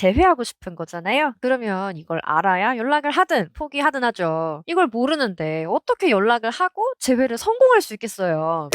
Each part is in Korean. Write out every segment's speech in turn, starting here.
재회하고 싶은 거잖아요. 그러면 이걸 알아야 연락을 하든 포기하든 하죠. 이걸 모르는데 어떻게 연락을 하고 재회를 성공할 수 있겠어요.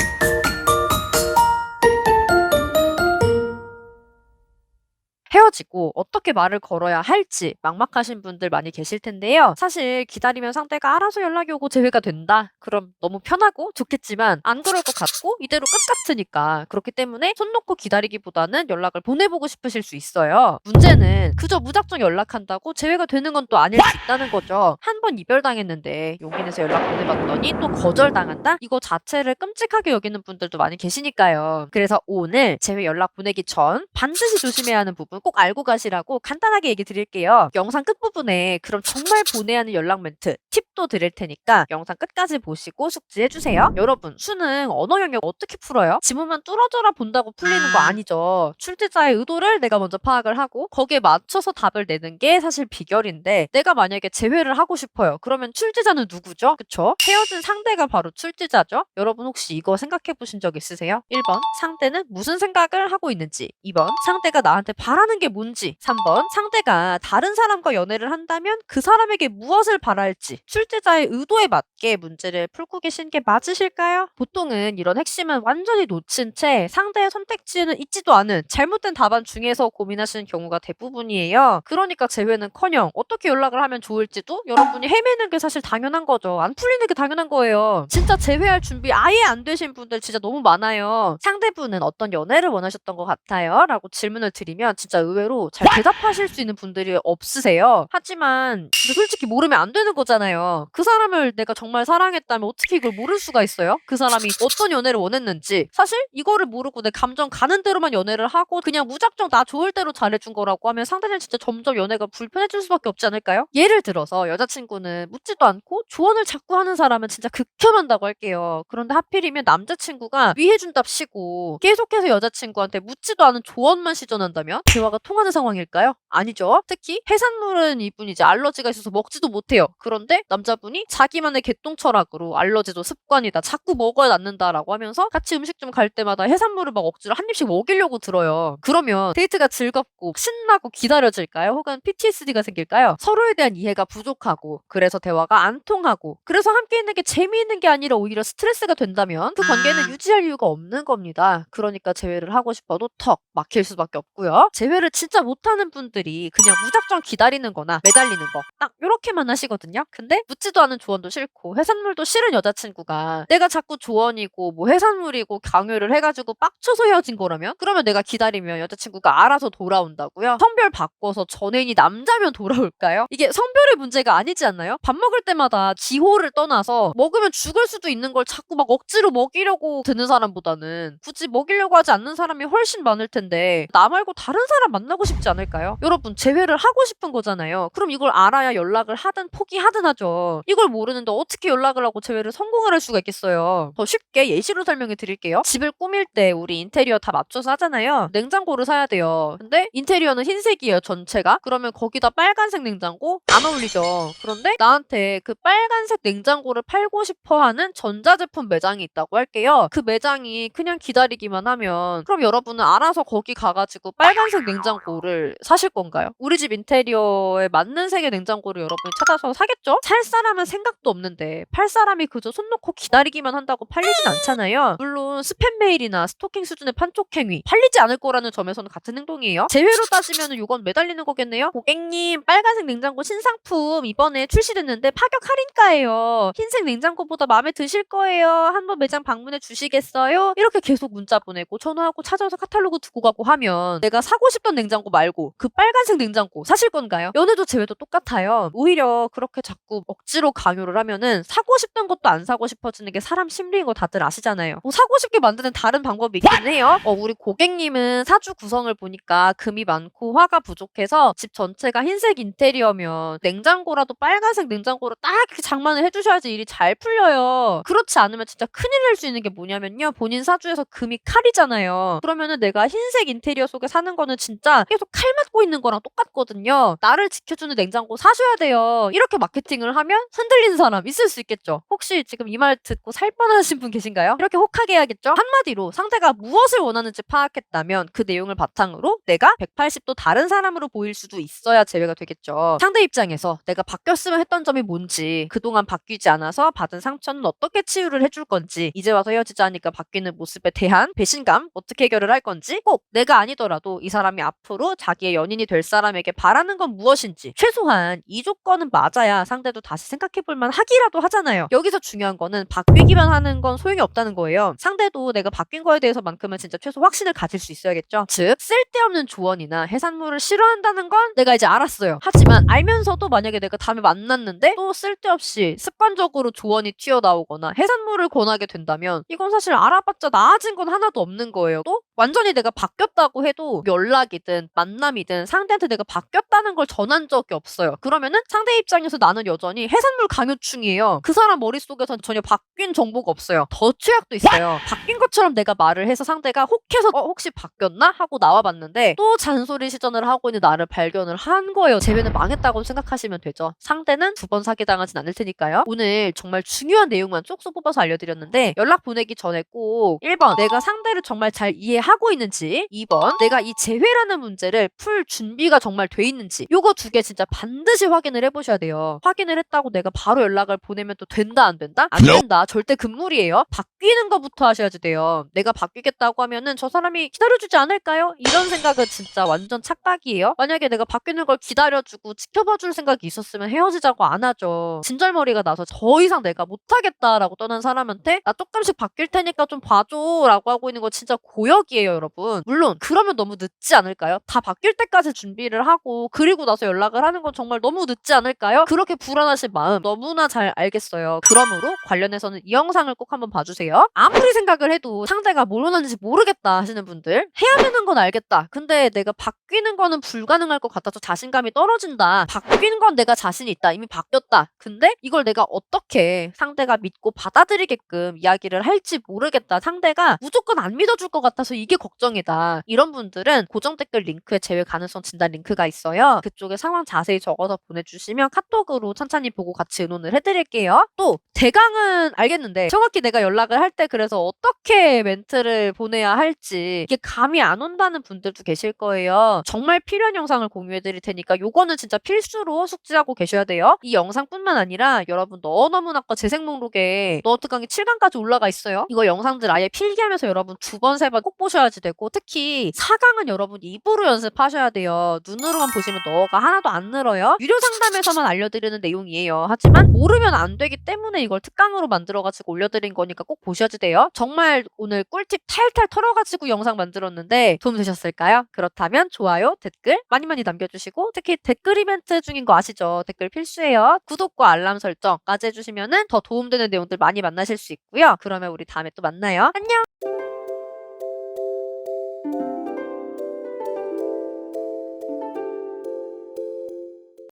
헤어지고 어떻게 말을 걸어야 할지 막막하신 분들 많이 계실 텐데요. 사실 기다리면 상대가 알아서 연락이 오고 재회가 된다. 그럼 너무 편하고 좋겠지만 안 그럴 것 같고 이대로 끝 같으니까 그렇기 때문에 손 놓고 기다리기보다는 연락을 보내보고 싶으실 수 있어요. 문제는 그저 무작정 연락한다고 재회가 되는 건 또 아닐 수 있다는 거죠. 한 번 이별당했는데 용기 내서 연락 보내봤더니 또 거절당한다? 이거 자체를 끔찍하게 여기는 분들도 많이 계시니까요. 그래서 오늘 재회 연락 보내기 전 반드시 조심해야 하는 부분 꼭 알고 가시라고 간단하게 얘기 드릴게요. 영상 끝부분에 그럼 정말 보내야 하는 연락 멘트 팁도 드릴 테니까 영상 끝까지 보시고 숙지해 주세요. 여러분 수능 언어 영역 어떻게 풀어요? 지문만 뚫어져라 본다고 풀리는 거 아니죠. 출제자의 의도를 내가 먼저 파악을 하고 거기에 맞춰서 답을 내는 게 사실 비결인데 내가 만약에 재회를 하고 싶어요. 그러면 출제자는 누구죠? 그쵸? 헤어진 상대가 바로 출제자죠? 여러분 혹시 이거 생각해 보신 적 있으세요? 1번 상대는 무슨 생각을 하고 있는지 2번 상대가 나한테 바라 는 게 뭔지 3번 상대가 다른 사람과 연애를 한다면 그 사람에게 무엇을 바랄지 출제자의 의도에 맞게 문제를 풀고 계신 게 맞으실까요? 보통은 이런 핵심은 완전히 놓친 채 상대의 선택지에는 있지도 않은 잘못된 답안 중에서 고민하시는 경우가 대부분이에요. 그러니까 재회는커녕 어떻게 연락을 하면 좋을지도 여러분이 헤매는 게 사실 당연한 거죠. 안 풀리는 게 당연한 거예요. 진짜 재회할 준비 아예 안 되신 분들 진짜 너무 많아요. 상대분은 어떤 연애를 원하셨던 것 같아요? 라고 질문을 드리면 진짜 의외로 잘 대답하실 수 있는 분들이 없으세요. 하지만 진짜 솔직히 모르면 안 되는 거잖아요. 그 사람을 내가 정말 사랑했다면 어떻게 이걸 모를 수가 있어요? 그 사람이 어떤 연애를 원했는지. 사실 이거를 모르고 내 감정 가는 대로만 연애를 하고 그냥 무작정 나 좋을 대로 잘해준 거라고 하면 상대는 진짜 점점 연애가 불편해질 수밖에 없지 않을까요? 예를 들어서 여자친구는 묻지도 않고 조언을 자꾸 하는 사람은 진짜 극혐한다고 할게요. 그런데 하필이면 남자친구가 위해준답시고 계속해서 여자친구한테 묻지도 않은 조언만 시전한다면 대화 가 통하는 상황일까요? 아니죠. 특히 해산물은 이분이 이제 알러지가 있어서 먹지도 못해요. 그런데 남자분이 자기만의 개똥 철학으로 알러지도 습관이다. 자꾸 먹어야 낫는다라고 하면서 같이 음식점 갈 때마다 해산물을 막 억지로 한 입씩 먹이려고 들어요. 그러면 데이트가 즐겁고 신나고 기다려질까요? 혹은 PTSD가 생길까요? 서로에 대한 이해가 부족하고 그래서 대화가 안 통하고 그래서 함께 있는 게 재미있는 게 아니라 오히려 스트레스가 된다면 그 관계는 유지할 이유가 없는 겁니다. 그러니까 재회를 하고 싶어도 턱 막힐 수밖에 없고요. 재회 를 진짜 못하는 분들이 그냥 무작정 기다리는 거나 매달리는 거 딱 이렇게만 하시거든요. 근데 묻지도 않은 조언도 싫고 해산물도 싫은 여자친구가 내가 자꾸 조언이고 뭐 해산물이고 강요를 해가지고 빡쳐서 헤어진 거라면 그러면 내가 기다리면 여자친구가 알아서 돌아온다고요? 성별 바꿔서 전애인이 남자면 돌아올까요? 이게 성별의 문제가 아니지 않나요? 밥 먹을 때마다 지호를 떠나서 먹으면 죽을 수도 있는 걸 자꾸 막 억지로 먹이려고 드는 사람보다는 굳이 먹이려고 하지 않는 사람이 훨씬 많을 텐데 나 말고 다른 사람 만나고 싶지 않을까요? 여러분 재회를 하고 싶은 거잖아요. 그럼 이걸 알아야 연락을 하든 포기하든 하죠. 이걸 모르는데 어떻게 연락을 하고 재회를 성공을 할 수가 있겠어요. 더 쉽게 예시로 설명해 드릴게요. 집을 꾸밀 때 우리 인테리어 다 맞춰서 하잖아요. 냉장고를 사야 돼요. 근데 인테리어는 흰색이에요, 전체가. 그러면 거기다 빨간색 냉장고 안 어울리죠. 그런데 나한테 그 빨간색 냉장고를 팔고 싶어 하는 전자제품 매장이 있다고 할게요. 그 매장이 그냥 기다리기만 하면 그럼 여러분은 알아서 거기 가가지고 빨간색 냉장고를 사실 건가요? 우리 집 인테리어에 맞는 색의 냉장고를 여러분이 찾아서 사겠죠? 살 사람은 생각도 없는데 팔 사람이 그저 손 놓고 기다리기만 한다고 팔리진 않잖아요. 물론 스팸 메일이나 스토킹 수준의 판촉 행위 팔리지 않을 거라는 점에서는 같은 행동이에요. 제외로 따지면 이건 매달리는 거겠네요. 고객님 빨간색 냉장고 신상품 이번에 출시됐는데 파격 할인가예요. 흰색 냉장고보다 마음에 드실 거예요. 한번 매장 방문해 주시겠어요? 이렇게 계속 문자 보내고 전화하고 찾아와서 카탈로그 두고 가고 하면 내가 사고 싶던 냉장고 말고 그 빨간색 냉장고 사실 건가요? 연애도 제외도 똑같아요. 오히려 그렇게 자꾸 억지로 강요를 하면은 사고 싶던 것도 안 사고 싶어지는 게 사람 심리인 거 다들 아시잖아요. 뭐 사고 싶게 만드는 다른 방법이 있긴 해요. 어, 우리 고객님은 사주 구성을 보니까 금이 많고 화가 부족해서 집 전체가 흰색 인테리어면 냉장고라도 빨간색 냉장고로 딱 이렇게 장만을 해주셔야지 일이 잘 풀려요. 그렇지 않으면 진짜 큰일 날 수 있는 게 뭐냐면요. 본인 사주에서 금이 칼이잖아요. 그러면은 내가 흰색 인테리어 속에 사는 거는 진짜 진짜 계속 칼 맞고 있는 거랑 똑같거든요. 나를 지켜주는 냉장고 사셔야 돼요. 이렇게 마케팅을 하면 흔들리는 사람 있을 수 있겠죠. 혹시 지금 이 말 듣고 살 뻔하신 분 계신가요? 이렇게 혹하게 해야겠죠? 한마디로 상대가 무엇을 원하는지 파악했다면 그 내용을 바탕으로 내가 180도 다른 사람으로 보일 수도 있어야 제외가 되겠죠. 상대 입장에서 내가 바뀌었으면 했던 점이 뭔지, 그동안 바뀌지 않아서 받은 상처는 어떻게 치유를 해줄 건지, 이제 와서 헤어지자니까 바뀌는 모습에 대한 배신감 어떻게 해결을 할 건지, 꼭 내가 아니더라도 이 사람이 앞으로 자기의 연인이 될 사람에게 바라는 건 무엇인지, 최소한 이 조건은 맞아야 상대도 다시 생각해볼 만 하기라도 하잖아요. 여기서 중요한 거는 바뀌기만 하는 건 소용이 없다는 거예요. 상대도 내가 바뀐 거에 대해서만큼은 진짜 최소 확신을 가질 수 있어야겠죠. 즉, 쓸데없는 조언이나 해산물을 싫어한다는 건 내가 이제 알았어요. 하지만 알면서도 만약에 내가 다음에 만났는데 또 쓸데없이 습관적으로 조언이 튀어나오거나 해산물을 권하게 된다면 이건 사실 알아봤자 나아진 건 하나도 없는 거예요. 또 완전히 내가 바뀌었다고 해도 연락 이든 만남이든 상대한테 내가 바뀌었다는 걸 전한 적이 없어요. 그러면은 상대 입장에서 나는 여전히 해산물 강요충이에요. 그 사람 머릿속에선 전혀 바뀐 정보가 없어요. 더 최악도 있어요. 바뀐 것처럼 내가 말을 해서 상대가 혹해서 어, 혹시 바뀌었나? 하고 나와봤는데 또 잔소리 시전을 하고 있는 나를 발견을 한 거예요. 재배는 망했다고 생각하시면 되죠. 상대는 두 번 사기당하진 않을 테니까요. 오늘 정말 중요한 내용만 쪽수 뽑아서 알려드렸는데 연락 보내기 전에 꼭 1번 내가 상대를 정말 잘 이해하고 있는지 2번 내가 이 재회 라는 문제를 풀 준비가 정말 돼 있는지 요거 두 개 진짜 반드시 확인을 해보셔야 돼요. 확인을 했다고 내가 바로 연락을 보내면 또 된다 안 된다? 안 된다. 절대 금물이에요. 바뀌는 것부터 하셔야지 돼요. 내가 바뀌겠다고 하면은 저 사람이 기다려주지 않을까요? 이런 생각은 진짜 완전 착각이에요. 만약에 내가 바뀌는 걸 기다려주고 지켜봐줄 생각이 있었으면 헤어지자고 안 하죠. 진절머리가 나서 더 이상 내가 못하겠다라고 떠난 사람한테 나 조금씩 바뀔 테니까 좀 봐줘라고 하고 있는 거 진짜 고역이에요, 여러분. 물론 그러면 너무 늦지 않 을까요? 다 바뀔 때까지 준비를 하고 그리고 나서 연락을 하는 건 정말 너무 늦지 않을까요? 그렇게 불안하신 마음 너무나 잘 알겠어요. 그러므로 관련해서는 이 영상을 꼭 한번 봐주세요. 아무리 생각을 해도 상대가 뭘 원하는지 모르겠다 하시는 분들 해야 되는 건 알겠다. 근데 내가 바뀌는 거는 불가능할 것 같아서 자신감이 떨어진다. 바뀐 건 내가 자신이 있다. 이미 바뀌었다. 근데 이걸 내가 어떻게 상대가 믿고 받아들이게끔 이야기를 할지 모르겠다. 상대가 무조건 안 믿어줄 것 같아서 이게 걱정이다. 이런 분들은 고정 댓글 링크에 제외 가능성 진단 링크가 있어요. 그쪽에 상황 자세히 적어서 보내주시면 카톡으로 천천히 보고 같이 의논을 해드릴게요. 또 대강은 알겠는데 정확히 내가 연락을 할 때 그래서 어떻게 멘트를 보내야 할지 이게 감이 안 온다는 분들도 계실 거예요. 정말 필요한 영상을 공유해 드릴 테니까 요거는 진짜 필수로 숙지하고 계셔야 돼요. 이 영상뿐만 아니라 여러분 너너문학과 재생 목록에 너트 강의 7강까지 올라가 있어요. 이거 영상들 아예 필기하면서 여러분 두 번, 세 번 꼭 보셔야지 되고 특히 4강은 여러분 입으로 연습하셔야 돼요. 눈으로만 보시면 너가 하나도 안 늘어요. 유료 상담에서만 알려드리는 내용이에요. 하지만 모르면 안 되기 때문에 이걸 특강으로 만들어가지고 올려드린 거니까 꼭 보셔야지 돼요. 정말 오늘 꿀팁 탈탈 털어가지고 영상 만들었는데 도움 되셨을까요? 그렇다면 좋아요, 댓글 많이 많이 남겨주시고 특히 댓글 이벤트 중인 거 아시죠? 댓글 필수예요. 구독과 알람 설정까지 해주시면은 더 도움되는 내용들 많이 만나실 수 있고요. 그러면 우리 다음에 또 만나요. 안녕!